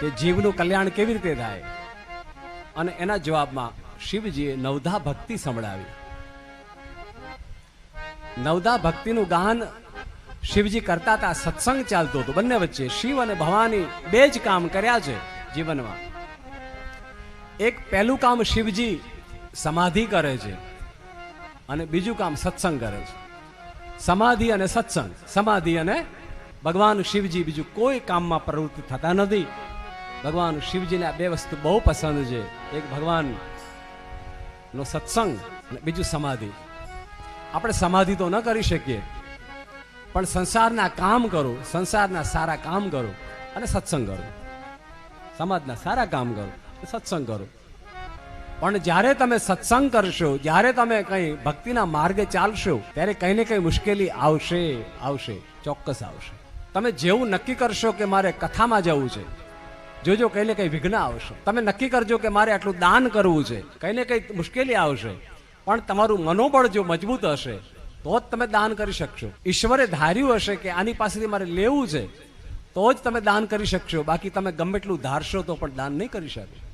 કે જીવનું કલ્યાણ કેવી રીતે થાય? અને એના જવાબમાં શિવજીએ નવધા ભક્તિ સંભળાવી. નવધા ભક્તિનું ગાન શિવજી કરતા હતા, સત્સંગ ચાલતો હતો. બંને વચ્ચે શિવ અને ભવાની બે જ કામ કર્યા છે જીવનમાં. એક પહેલું કામ શિવજી સમાધિ કરે છે અને બીજું કામ સત્સંગ કરે છે. સમાધિ અને સત્સંગ, સમાધિ અને ભગવાન શિવજી બીજું કોઈ કામમાં પ્રવૃત્તિ થતા નથી. ભગવાન શિવજીને આ બે વસ્તુ બહુ પસંદ છે. એક ભગવાન સત્સંગ અને બીજું સમાધિ. આપણે સમાધિ તો ન કરી શકીએ, પણ સંસારના કામ કરો, સંસારના સારા કામ કરો અને સત્સંગ કરો. સમાજના સારા કામ કરો સત્સંગ કરો. પણ જ્યારે તમે સત્સંગ કરશો, જ્યારે તમે કંઈ ભક્તિના માર્ગે ચાલશો, ત્યારે કંઈ ને કંઈ મુશ્કેલી આવશે આવશે, ચોક્કસ આવશે. તમે જેવું નક્કી કરશો કે મારે કથામાં જવું છે જોજો, કંઈ ને કંઈ વિઘ્ન આવશે. તમે નક્કી કરજો કે મારે આટલું દાન કરવું છે. કંઈ ને કંઈ મુશ્કેલી આવશે. પણ તમારું મનોબળ જો મજબૂત હશે, તો જ તમે દાન કરી શકશો. ઈશ્વરે ધાર્યું હશે કે આની પાસેથી મારે લેવું છે, તો જ તમે દાન કરી શકશો. બાકી તમે ગમે એટલું ધારશો તો પણ દાન નહીં કરી શકો.